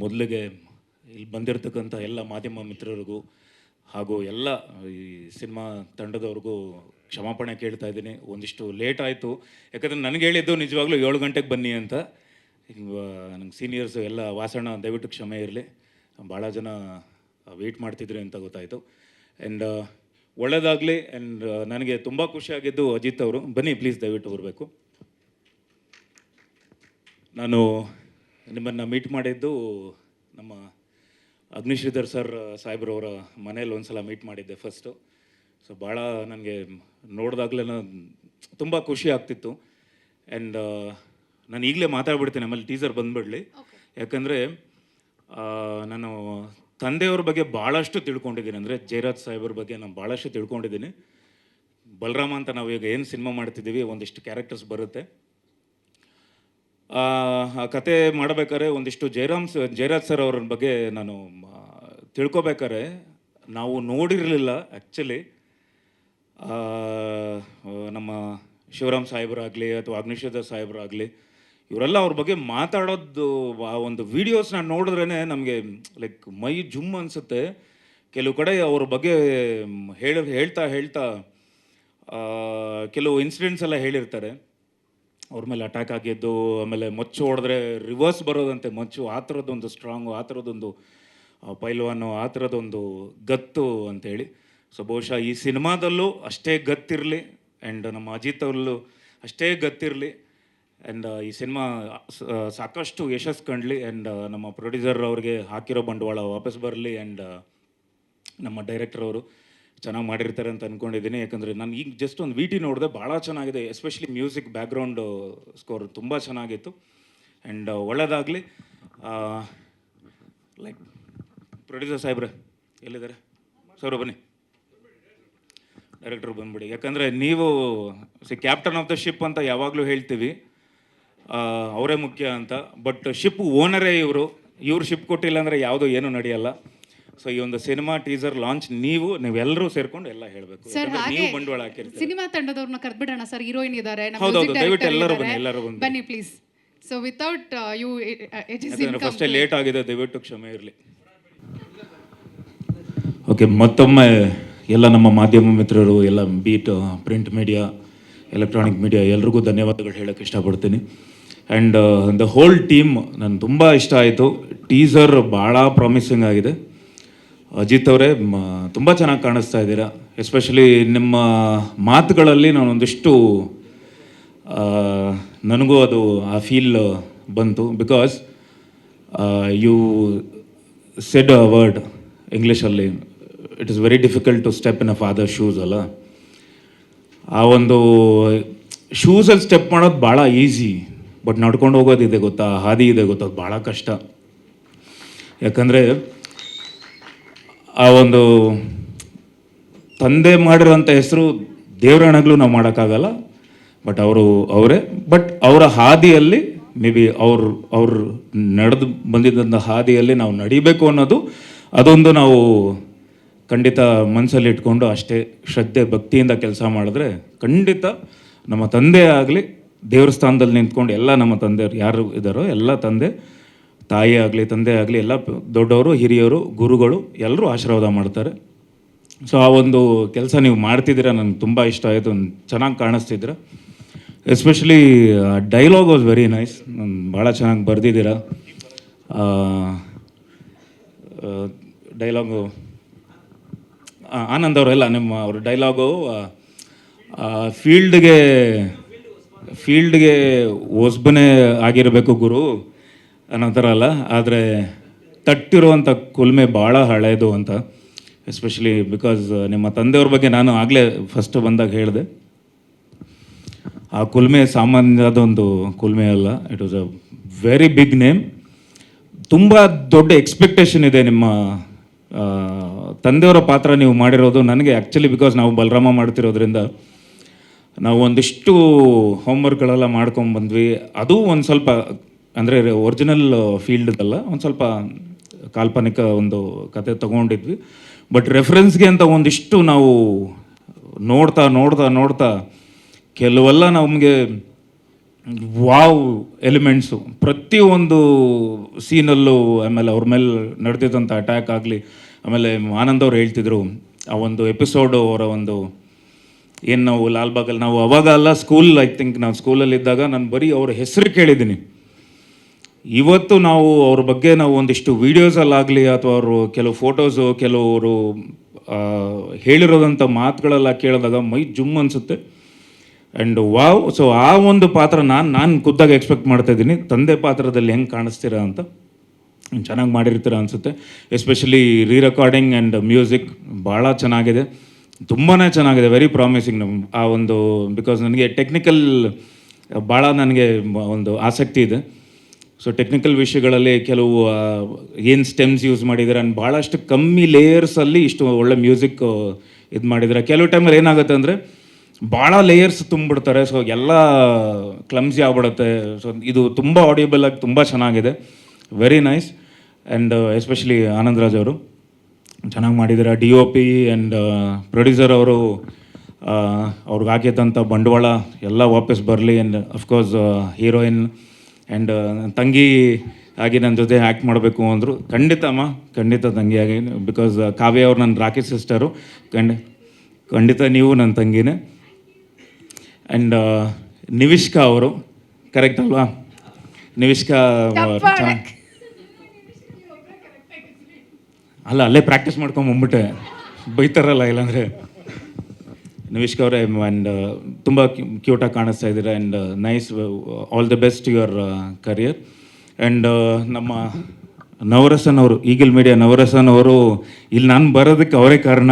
ಮೊದಲಿಗೆ ಇಲ್ಲಿ ಬಂದಿರತಕ್ಕಂಥ ಎಲ್ಲ ಮಾಧ್ಯಮ ಮಿತ್ರರಿಗೂ ಹಾಗೂ ಎಲ್ಲ ಈ ಸಿನಿಮಾ ತಂಡದವ್ರಿಗೂ ಕ್ಷಮಾಪಣೆ ಕೇಳ್ತಾ ಇದ್ದೀನಿ. ಒಂದಿಷ್ಟು ಲೇಟ್ ಆಯಿತು. ಯಾಕಂದರೆ ನನಗೆ ಹೇಳಿದ್ದು ನಿಜವಾಗ್ಲೂ ಏಳು ಗಂಟೆಗೆ ಬನ್ನಿ ಅಂತ. ನಂಗೆ ಸೀನಿಯರ್ಸು ಎಲ್ಲ ವಾಸಣ್ಣ, ದಯವಿಟ್ಟು ಕ್ಷಮೆ ಇರಲಿ. ಭಾಳ ಜನ ವೆಯ್ಟ್ ಮಾಡ್ತಿದ್ರು ಅಂತ ಗೊತ್ತಾಯಿತು. ಆ್ಯಂಡ್ ಒಳ್ಳೇದಾಗಲಿ. ಆ್ಯಂಡ್ ನನಗೆ ತುಂಬ ಖುಷಿಯಾಗಿದ್ದು ಅಜಿತ್ ಅವರು. ಬನ್ನಿ ಪ್ಲೀಸ್ ದಯವಿಟ್ಟು ಬರಬೇಕು. ನಾನು ನಿಮ್ಮನ್ನು ಮೀಟ್ ಮಾಡಿದ್ದು ನಮ್ಮ ಅಗ್ನಿಶ್ರೀಧರ್ ಸರ್ ಸಾಹೇಬ್ರವರ ಮನೇಲಿ ಒಂದು ಸಲ ಮೀಟ್ ಮಾಡಿದ್ದೆ ಫಸ್ಟು ಸೊ ಭಾಳ ನನಗೆ ನೋಡಿದಾಗಲೇ ತುಂಬ ಖುಷಿ ಆಗ್ತಿತ್ತು. ಆ್ಯಂಡ್ ನಾನು ಈಗಲೇ ಮಾತಾಡ್ಬಿಡ್ತೀನಿ ಆಮೇಲೆ ಟೀಸರ್ ಬಂದುಬಿಡಲಿ. ಯಾಕಂದರೆ ನಾನು ತಂದೆಯವ್ರ ಬಗ್ಗೆ ಭಾಳಷ್ಟು ತಿಳ್ಕೊಂಡಿದ್ದೀನಿ. ಅಂದರೆ ಜಯರಾಜ್ ಸಾಹೇಬ್ರ ಬಗ್ಗೆ ನಾನು ಭಾಳಷ್ಟು ತಿಳ್ಕೊಂಡಿದ್ದೀನಿ. ಬಲರಾಮ ಅಂತ ನಾವು ಈಗ ಏನು ಸಿನಿಮಾ ಮಾಡ್ತಿದ್ದೀವಿ ಒಂದಿಷ್ಟು ಕ್ಯಾರೆಕ್ಟರ್ಸ್ ಬರುತ್ತೆ. ಆ ಕತೆ ಮಾಡಬೇಕಾದ್ರೆ ಒಂದಿಷ್ಟು ಜಯರಾಮ್ ಜಯರಾಜ್ ಸರ್ ಅವ್ರ ಬಗ್ಗೆ ನಾನು ತಿಳ್ಕೊಬೇಕಾರೆ ನಾವು ನೋಡಿರಲಿಲ್ಲ ಆ್ಯಕ್ಚುಲಿ ನಮ್ಮ ಶಿವರಾಮ್ ಸಾಹೇಬರಾಗಲಿ ಅಥವಾ ಅಗ್ನಿಶೋಧ ಸಾಹೇಬರಾಗಲಿ, ಇವರೆಲ್ಲ ಅವ್ರ ಬಗ್ಗೆ ಮಾತಾಡೋದು, ಆ ಒಂದು ವೀಡಿಯೋಸ್ ನಾನು ನೋಡಿದ್ರೇ ನಮಗೆ ಲೈಕ್ ಮೈ ಜುಮ್ ಅನಿಸುತ್ತೆ. ಕೆಲವು ಕಡೆ ಅವ್ರ ಬಗ್ಗೆ, ಹೇಳ, ಹೇಳ್ತಾ ಹೇಳ್ತಾ ಕೆಲವು ಇನ್ಸಿಡೆಂಟ್ಸ್ ಎಲ್ಲ ಹೇಳಿರ್ತಾರೆ. ಅವ್ರ ಮೇಲೆ ಅಟ್ಯಾಕ್ ಆಗಿದ್ದು ಆಮೇಲೆ ಮಚ್ಚು ಹೊಡೆದ್ರೆ ರಿವರ್ಸ್ ಬರೋದಂತೆ ಮಚ್ಚು. ಆ ಥರದ್ದೊಂದು ಸ್ಟ್ರಾಂಗು ಆ ಥರದ್ದೊಂದು ಪೈಲ್ವಾನು, ಆ ಥರದ್ದೊಂದು ಗತ್ತು ಅಂತೇಳಿ. ಸೊ ಬಹುಶಃ ಈ ಸಿನಿಮಾದಲ್ಲೂ ಅಷ್ಟೇ ಗತ್ತಿರಲಿ ಆ್ಯಂಡ್ ನಮ್ಮ ಅಜಿತ್ ಅವರಲ್ಲೂ ಅಷ್ಟೇ ಗತ್ತಿರಲಿ ಆ್ಯಂಡ್ ಈ ಸಿನಿಮಾ ಸಾಕಷ್ಟು ಯಶಸ್ಸು ಕಂಡ್ಲಿ ಆ್ಯಂಡ್ ನಮ್ಮ ಪ್ರೊಡ್ಯೂಸರ್ ಅವ್ರಿಗೆ ಹಾಕಿರೋ ಬಂಡವಾಳ ವಾಪಸ್ ಬರಲಿ ಆ್ಯಂಡ್ ನಮ್ಮ ಡೈರೆಕ್ಟರ್ ಅವರು. ಚೆನ್ನಾಗಿ ಮಾಡಿರ್ತಾರೆ ಅಂತ ಅಂದ್ಕೊಂಡಿದ್ದೀನಿ ಯಾಕಂದರೆ ನಾನು ಈಗ ಜಸ್ಟ್ ಒಂದು ವಿ ಟಿ ನೋಡಿದೆ ಭಾಳ ಚೆನ್ನಾಗಿದೆ. ಎಸ್ಪೆಷಲಿ ಮ್ಯೂಸಿಕ್ ಬ್ಯಾಕ್ಗ್ರೌಂಡ್ ಸ್ಕೋರ್ ತುಂಬ ಚೆನ್ನಾಗಿತ್ತು. ಆ್ಯಂಡ್ ಒಳ್ಳೆಯದಾಗಲಿ ಲೈಕ್ ಪ್ರೊಡ್ಯೂಸರ್ ಸಾಹೇಬ್ರೆ, ಎಲ್ಲಿದ್ದಾರೆ? ಸರ್ ಬನ್ನಿ. ಡೈರೆಕ್ಟರ್ ಬಂದ್ಬಿಡಿ. ಯಾಕಂದರೆ ನೀವು ಸಿ ಕ್ಯಾಪ್ಟನ್ ಆಫ್ ದ ಶಿಪ್ ಅಂತ ಯಾವಾಗಲೂ ಹೇಳ್ತೀವಿ. ಅವರೇ ಮುಖ್ಯ ಅಂತ. ಬಟ್ ಶಿಪ್ ಓನರೇ ಇವರು. ಇವ್ರು ಶಿಪ್ ಕೊಟ್ಟಿಲ್ಲ ಅಂದರೆ ಯಾವುದೋ ಏನೂ ನಡೆಯಲ್ಲ. ಸೊ ಈ ಒಂದು ಸಿನಿಮಾ ಟೀಸರ್ ಲಾಂಚ್ ನೀವು ನೀವೆಲ್ಲರೂ ಸೇರ್ಕೊಂಡು ಎಲ್ಲ ಹೇಳಬೇಕು. ನೀವು ಬಂಡವಾಳ ಹಾಕಿರ್ತೀರಿ. ಸಿನಿಮಾ ತಂಡದವ್ರನ್ನ ಕರೆದ್ಬಿಡೋಣ ಸರ್ ಹೀರೋಯಿನ್ ಇದ್ದಾರೆ ಹೌದೌದು, ದಯವಿಟ್ಟು ಎಲ್ಲರೂ. ಬನ್ನಿ, ಎಲ್ಲರೂ ಬನ್ನಿ. ಬನ್ನಿ please so without you it is first ಫಸ್ಟೇ ಲೇಟ್ ಆಗಿದೆ ದಯವಿಟ್ಟು ಕ್ಷಮೆ ಇರಲಿ. ಓಕೆ ಮತ್ತೊಮ್ಮೆ ಎಲ್ಲ ನಮ್ಮ ಮಾಧ್ಯಮ ಮಿತ್ರರು ಎಲ್ಲ beat print media electronic media ಎಲ್ರಿಗೂ ಧನ್ಯವಾದಗಳು ಹೇಳೋಕ್ಕೆ ಇಷ್ಟಪಡ್ತೀನಿ. ಆ್ಯಂಡ್ ದ ಹೋಲ್ ಟೀಮ್ ನಾನು ತುಂಬ ಇಷ್ಟ ಆಯಿತು. ಟೀಸರ್ ಭಾಳ ಪ್ರಾಮಿಸಿಂಗ್ ಆಗಿದೆ. ಅಜಿತ್ ಅವರೇ ತುಂಬ ಚೆನ್ನಾಗಿ ಕಾಣಿಸ್ತಾ ಇದ್ದೀರಾ. ಎಸ್ಪೆಷಲಿ ನಿಮ್ಮ ಮಾತುಗಳಲ್ಲಿ ನಾನೊಂದಿಷ್ಟು ನನಗೂ ಅದು, ಆ ಫೀಲ್ ಬಂತು. Because you said a word ಇಂಗ್ಲೀಷಲ್ಲಿ it is very difficult to step in a father shoes ಅಲ್ಲ. ಆ ಒಂದು ಶೂಸಲ್ಲಿ ಸ್ಟೆಪ್ ಮಾಡೋದು ಭಾಳ ಈಸಿ ಬಟ್ ನಡ್ಕೊಂಡು ಹೋಗೋದಿದೆ ಗೊತ್ತಾ? ಹಾದಿ ಇದೆ ಗೊತ್ತಾ? ಭಾಳ ಕಷ್ಟ. ಯಾಕಂದರೆ ಆ ಒಂದು ತಂದೆ ಮಾಡಿರೋಂಥ ಹೆಸರು ದೇವರಣಗಳು ನಾವು ಮಾಡೋಕ್ಕಾಗಲ್ಲ. ಬಟ್ ಅವರು ಅವರೇ. ಬಟ್ ಅವರ ಹಾದಿಯಲ್ಲಿ ಮೇ ಬಿ ಅವ್ರು ಅವ್ರು ನಡೆದು ಬಂದಿದ್ದಂಥ ಹಾದಿಯಲ್ಲಿ ನಾವು ನಡಿಬೇಕು ಅನ್ನೋದು ಅದೊಂದು ನಾವು ಖಂಡಿತ ಮನಸ್ಸಲ್ಲಿ ಇಟ್ಕೊಂಡು ಅಷ್ಟೇ ಶ್ರದ್ಧೆ, ಭಕ್ತಿಯಿಂದ ಕೆಲಸ ಮಾಡಿದ್ರೆ ಖಂಡಿತ ನಮ್ಮ ತಂದೆ ಆಗಲಿ ದೇವ್ರ ಸ್ಥಾನದಲ್ಲಿ ನಿಂತ್ಕೊಂಡು ಎಲ್ಲ ನಮ್ಮ ತಂದೆಯವರು ಯಾರು ಇದ್ದಾರೋ ಎಲ್ಲ ತಂದೆ ತಾಯಿ ಆಗಲಿ, ತಂದೆ ಆಗಲಿ, ಎಲ್ಲ ದೊಡ್ಡವರು, ಹಿರಿಯರು, ಗುರುಗಳು ಎಲ್ಲರೂ ಆಶೀರ್ವಾದ ಮಾಡ್ತಾರೆ. ಸೊ ಆ ಒಂದು ಕೆಲಸ ನೀವು ಮಾಡ್ತಿದ್ದೀರ ನನಗೆ ತುಂಬ ಇಷ್ಟ ಆಯಿತು ಚೆನ್ನಾಗಿ ಕಾಣಿಸ್ತಿದ್ರ especially dialogue was very nice ಭಾಳ ಚೆನ್ನಾಗಿ ಬರ್ದಿದ್ದೀರ. ಡೈಲಾಗು ಆನಂದ್ ಅವರೆಲ್ಲ ನಿಮ್ಮ ಅವ್ರ ಡೈಲಾಗು ಫೀಲ್ಡ್ಗೆ ಫೀಲ್ಡ್ಗೆ ಒಸ್ಬನೇ ಆಗಿರಬೇಕು ಗುರು. ಅನ್ನೋ ಥರ ಅಲ್ಲ, ಆದರೆ ತಟ್ಟಿರುವಂಥ ಕುಲ್ಮೆ ಭಾಳ ಹಳೆಯದು ಅಂತ ಎಸ್ಪೆಷಲಿ ಬಿಕಾಸ್ ನಿಮ್ಮ ತಂದೆಯವ್ರ ಬಗ್ಗೆ ನಾನು ಆಗಲೇ ಫಸ್ಟ್ ಬಂದಾಗ ಹೇಳಿದೆ. ಆ ಕುಲ್ಮೆ ಸಾಮಾನ್ಯದ ಒಂದು ಕುಲ್ಮೆ ಅಲ್ಲ it was a very big name ತುಂಬ ದೊಡ್ಡ ಎಕ್ಸ್ಪೆಕ್ಟೇಷನ್ ಇದೆ ನಿಮ್ಮ ತಂದೆಯವರ ಪಾತ್ರ ನೀವು ಮಾಡಿರೋದು. ನನಗೆ ಆ್ಯಕ್ಚುಲಿ ಬಿಕಾಸ್ ನಾವು ಬಲರಾಮ ಮಾಡ್ತಿರೋದ್ರಿಂದ ನಾವು ಒಂದಿಷ್ಟು ಹೋಮ್ವರ್ಕ್ಗಳೆಲ್ಲ ಮಾಡ್ಕೊಂಡು ಬಂದ್ವಿ. ಅದು ಒಂದು ಸ್ವಲ್ಪ ಅಂದರೆ ಒರಿಜಿನಲ್ ಫೀಲ್ಡ್ದಲ್ಲ ಒಂದು ಸ್ವಲ್ಪ ಕಾಲ್ಪನಿಕ ಒಂದು ಕತೆ ತಗೊಂಡಿದ್ವಿ. ಬಟ್ ರೆಫರೆನ್ಸ್ಗೆ ಅಂತ ಒಂದಿಷ್ಟು ನಾವು ನೋಡ್ತಾ ನೋಡ್ತಾ ನೋಡ್ತಾ ಕೆಲವೆಲ್ಲ ನಮಗೆ ವಾವ್ ಎಲಿಮೆಂಟ್ಸು. ಪ್ರತಿಯೊಂದು ಸೀನಲ್ಲೂ ಆಮೇಲೆ ಅವ್ರ ಮೇಲೆ ನಡೆದಿದ್ದಂಥ ಅಟ್ಯಾಕ್ ಆಗಲಿ, ಆಮೇಲೆ ಆನಂದ್ ಅವ್ರು ಹೇಳ್ತಿದ್ರು, ಆ ಒಂದು ಎಪಿಸೋಡು ಅವರ ಒಂದು ಏನು ನಾವು ಲಾಲ್ಬಾಗಲ್ಲಿ ನಾವು ಅವಾಗ ಅಲ್ಲ ಸ್ಕೂಲ್ ಐ ಥಿಂಕ್ ನಾವು ಸ್ಕೂಲಲ್ಲಿದ್ದಾಗ ನಾನು ಬರೀ ಅವ್ರ ಹೆಸರು ಕೇಳಿದ್ದೀನಿ. ಇವತ್ತು ನಾವು ಅವ್ರ ಬಗ್ಗೆ ನಾವು ಒಂದಿಷ್ಟು ವೀಡಿಯೋಸಲ್ಲಾಗಲಿ ಅಥವಾ ಅವರು ಕೆಲವು ಫೋಟೋಸು ಕೆಲವರು ಹೇಳಿರೋದಂಥ ಮಾತುಗಳೆಲ್ಲ ಕೇಳಿದಾಗ ಮೈ ಜುಮ್ ಅನಿಸುತ್ತೆ. ಆ್ಯಂಡ್ ವಾವ್ ಸೊ ಆ ಒಂದು ಪಾತ್ರ ನಾನು ನಾನು ಖುದ್ದಾಗಿ ಎಕ್ಸ್ಪೆಕ್ಟ್ ಮಾಡ್ತಾ ಇದ್ದೀನಿ. ತಂದೆ ಪಾತ್ರದಲ್ಲಿ ಹೆಂಗೆ ಕಾಣಿಸ್ತೀರಾ ಅಂತ ಚೆನ್ನಾಗಿ ಮಾಡಿರ್ತೀರ ಅನಿಸುತ್ತೆ. Especially re recording and music ಭಾಳ ಚೆನ್ನಾಗಿದೆ. ತುಂಬಾ ಚೆನ್ನಾಗಿದೆ ವೆರಿ ಪ್ರಾಮಿಸಿಂಗ್ ನಮ್ಮ ಆ ಒಂದು ಬಿಕಾಸ್ ನನಗೆ ಟೆಕ್ನಿಕಲ್ ಭಾಳ ನನಗೆ ಒಂದು ಆಸಕ್ತಿ ಇದೆ. ಸೊ ಟೆಕ್ನಿಕಲ್ ವಿಷಯಗಳಲ್ಲಿ ಕೆಲವು ಏನು ಸ್ಟೆಮ್ಸ್ ಯೂಸ್ ಮಾಡಿದ್ದಾರೆ ಆ್ಯಂಡ್ ಭಾಳಷ್ಟು ಕಮ್ಮಿ ಲೇಯರ್ಸಲ್ಲಿ ಇಷ್ಟು ಒಳ್ಳೆ ಮ್ಯೂಸಿಕ್ ಇದು ಮಾಡಿದ್ದಾರೆ ಕೆಲವು ಟೈಮಲ್ಲಿ ಏನಾಗುತ್ತೆ ಅಂದರೆ ಭಾಳ ಲೇಯರ್ಸ್ ತುಂಬಿಡ್ತಾರೆ. ಸೊ ಎಲ್ಲ ಕ್ಲಮ್ಸಿ ಆಗ್ಬಿಡುತ್ತೆ. ಸೊ ಇದು ತುಂಬ ಆಡಿಯಬಲ್ ಆಗಿ ತುಂಬ ಚೆನ್ನಾಗಿದೆ. Very nice and especially Anandraj ಅವರು ಚೆನ್ನಾಗಿ ಮಾಡಿದ್ದಾರೆ D O P and producer ಅವರು ಅವ್ರಿಗೆ ಹಾಕಿದಂಥ ಬಂಡವಾಳ ಎಲ್ಲ ವಾಪಸ್ ಬರಲಿ. ಆ್ಯಂಡ್ ಅಫ್ಕೋರ್ಸ್ ಹೀರೋಯಿನ್ ಆ್ಯಂಡ್ ತಂಗಿ ಆಗಿ ನನ್ನ ಜೊತೆ ಆ್ಯಕ್ಟ್ ಮಾಡಬೇಕು ಅಂದರು ಖಂಡಿತ ಅಮ್ಮ ಖಂಡಿತ ತಂಗಿಯಾಗಿ ಬಿಕಾಸ್ ಕಾವ್ಯ ಅವ್ರು ನನ್ನ ರಾಕೇಶ್ ಸಿಸ್ಟರು ಖಂಡ ಖಂಡಿತ ನೀವು ನನ್ನ ತಂಗಿನೇ. ಆ್ಯಂಡ್ ನಿವಿಷ್ಕಾ ಅವರು ಕರೆಕ್ಟ್ ಅಲ್ವಾ? ನಿವಿಷ್ಕಾ ಅಲ್ಲ ಅಲ್ಲೇ ಪ್ರಾಕ್ಟೀಸ್ ಮಾಡ್ಕೊಂಬಂದ್ಬಿಟ್ಟೆ ಬೈತಾರಲ್ಲ ಇಲ್ಲಾಂದರೆ. ನಿವಿಷ್ಕ ಅವರೇ ಆ್ಯಂಡ್ ತುಂಬ ಕ್ಯೂಟಾಗಿ ಕಾಣಿಸ್ತಾ ಇದ್ದೀರ and nice all the best your career and ನಮ್ಮ ನವರಸನ್ ಅವರು ಈಗಲ್ ಮೀಡಿಯಾ ನವರಸನ್ ಅವರು, ಇಲ್ಲಿ ನಾನು ಬರೋದಕ್ಕೆ ಅವರೇ ಕಾರಣ.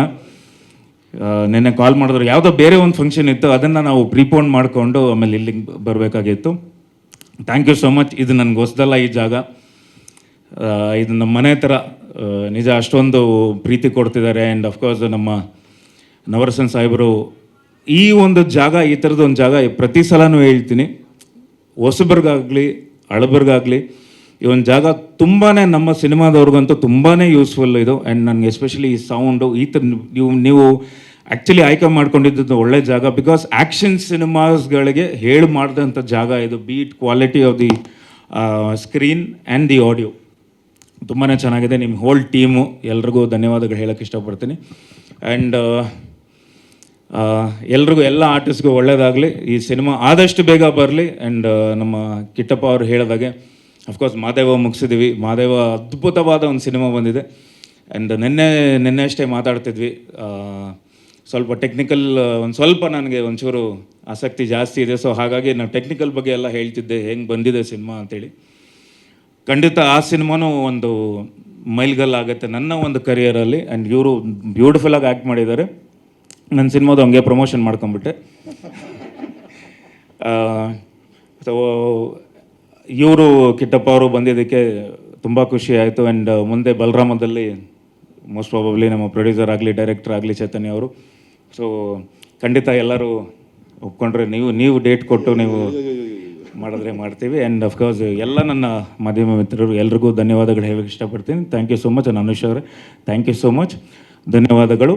ನಿನ್ನೆ ನೆನ್ನೆ ಕಾಲ್ ಮಾಡಿದ್ರು, ಯಾವುದೋ ಬೇರೆ ಒಂದು ಫಂಕ್ಷನ್ ಇತ್ತು, ಅದನ್ನು ನಾವು ಪ್ರೀಪೋನ್ ಮಾಡಿಕೊಂಡು ಆಮೇಲೆ ಇಲ್ಲಿಗೆ ಬರಬೇಕಾಗಿತ್ತು. ಥ್ಯಾಂಕ್ ಯು ಸೋ ಮಚ್ ಇದು ನನಗೆ ಹೊಸದಲ್ಲ ಈ ಜಾಗ. ಇದು ನಮ್ಮ ಮನೆ ಥರ ನಿಜ ಅಷ್ಟೊಂದು ಪ್ರೀತಿ ಕೊಡ್ತಿದ್ದಾರೆ ಆ್ಯಂಡ್ ಅಫ್ಕೋರ್ಸ್ ನಮ್ಮ ನವರಸನ್ ಸಾಹೇಬರು, ಈ ಒಂದು ಜಾಗ, ಈ ಥರದ ಒಂದು ಜಾಗ ಪ್ರತಿ ಸಲನೂ ಹೇಳ್ತೀನಿ. ಹೊಸಬರ್ಗಾಗಲಿ ಹಳಬರ್ಗಾಗಲಿ ಈ ಒಂದು ಜಾಗ ತುಂಬಾ ನಮ್ಮ ಸಿನಿಮಾದವ್ರಿಗಂತೂ ತುಂಬಾ ಯೂಸ್ಫುಲ್ ಇದು. ಆ್ಯಂಡ್ ನನಗೆ ಎಸ್ಪೆಷಲಿ ಈ ಸೌಂಡು ಈ ಥರ ನೀವು ನೀವು ಆ್ಯಕ್ಚುಲಿ ಆಯ್ಕೆ ಮಾಡ್ಕೊಂಡಿದ್ದು ಒಳ್ಳೆ ಜಾಗ. ಬಿಕಾಸ್ ಆ್ಯಕ್ಷನ್ ಸಿನಿಮಾಸ್ಗಳಿಗೆ ಹೇಳಿ ಮಾಡಿದಂಥ ಜಾಗ ಇದು beat quality of the screen and the audio ತುಂಬಾ ಚೆನ್ನಾಗಿದೆ. ನಿಮ್ಮ ಹೋಲ್ ಟೀಮು ಎಲ್ರಿಗೂ ಧನ್ಯವಾದಗಳು ಹೇಳೋಕ್ಕೆ ಇಷ್ಟಪಡ್ತೀನಿ. ಆ್ಯಂಡ್ ಎಲ್ರಿಗೂ ಎಲ್ಲ ಆರ್ಟಿಸ್ಟ್ಗೂ ಒಳ್ಳೇದಾಗಲಿ. ಈ ಸಿನಿಮಾ ಆದಷ್ಟು ಬೇಗ ಬರಲಿ ಆ್ಯಂಡ್ ನಮ್ಮ ಕಿಟ್ಟಪ್ಪ ಅವರು ಹೇಳಿದಾಗೆ ಅಫ್ಕೋರ್ಸ್ ಮಾದೇವ ಮುಗಿಸಿದ್ವಿ. ಮಾದೇವ ಅದ್ಭುತವಾದ ಒಂದು ಸಿನಿಮಾ ಬಂದಿದೆ. ಆ್ಯಂಡ್ ನಿನ್ನೆ ನಿನ್ನೆ ಅಷ್ಟೇ ಮಾತಾಡ್ತಿದ್ವಿ. ಸ್ವಲ್ಪ ಟೆಕ್ನಿಕಲ್ ಒಂದು ಸ್ವಲ್ಪ ನನಗೆ ಒಂಚೂರು ಆಸಕ್ತಿ ಜಾಸ್ತಿ ಇದೆ. ಸೊ ಹಾಗಾಗಿ ನಾನು ಟೆಕ್ನಿಕಲ್ ಬಗ್ಗೆ ಎಲ್ಲ ಹೇಳ್ತಿದ್ದೆ. ಹೆಂಗೆ ಬಂದಿದೆ ಸಿನಿಮಾ ಅಂತೇಳಿ. ಖಂಡಿತ ಆ ಸಿನಿಮಾನೂ ಒಂದು ಮೈಲ್ಗಲ್ಲಾಗುತ್ತೆ ನನ್ನ ಒಂದು ಕರಿಯರಲ್ಲಿ ಆ್ಯಂಡ್ ಇವರು ಬ್ಯೂಟಿಫುಲ್ಲಾಗಿ ಆ್ಯಕ್ಟ್ ಮಾಡಿದ್ದಾರೆ. ನನ್ನ ಸಿನಿಮಾದು ಹಂಗೆ ಪ್ರಮೋಷನ್ ಮಾಡ್ಕೊಂಬಿಟ್ಟೆ. ಸೊ ಇವರು ಕಿಟ್ಟಪ್ಪ ಅವರು ಬಂದಿದ್ದಕ್ಕೆ ತುಂಬ ಖುಷಿ ಆಯಿತು. ಆ್ಯಂಡ್ ಮುಂದೆ ಬಲರಾಮದಲ್ಲಿ ಮೋಸ್ಟ್ ಪ್ರಾಬಬ್ಲಿ ನಮ್ಮ ಪ್ರೊಡ್ಯೂಸರ್ ಆಗಲಿ ಡೈರೆಕ್ಟರ್ ಆಗಲಿ ಚೈತನ್ಯ ಅವರು. ಸೊ ಖಂಡಿತ ಎಲ್ಲರೂ ಒಪ್ಕೊಂಡ್ರೆ ನೀವು ನೀವು ಡೇಟ್ ಕೊಟ್ಟು ನೀವು ಮಾಡಿದ್ರೆ ಮಾಡ್ತೀವಿ. ಆ್ಯಂಡ್ ಅಫ್ಕೋರ್ಸ್ ಎಲ್ಲ ನನ್ನ ಮಾಧ್ಯಮ ಮಿತ್ರರು ಎಲ್ರಿಗೂ ಧನ್ಯವಾದಗಳು ಹೇಳಕ್ಕೆ ಇಷ್ಟಪಡ್ತೀನಿ. Thank you so much Anush ಅವರೇ. ಥ್ಯಾಂಕ್ ಯು ಸೊ ಮಚ್ ಧನ್ಯವಾದಗಳು.